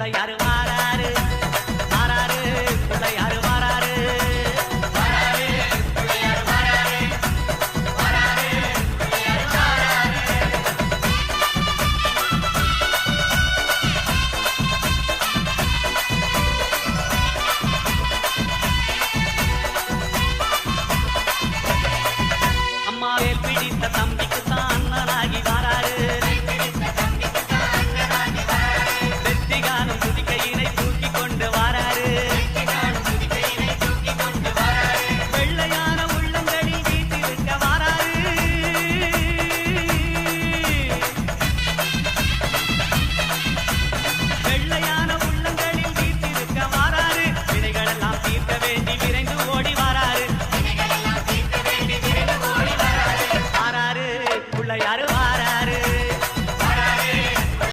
பிள்ளையாரு மாறாரு. தம்பி பிள்ளை யாரு வாரா?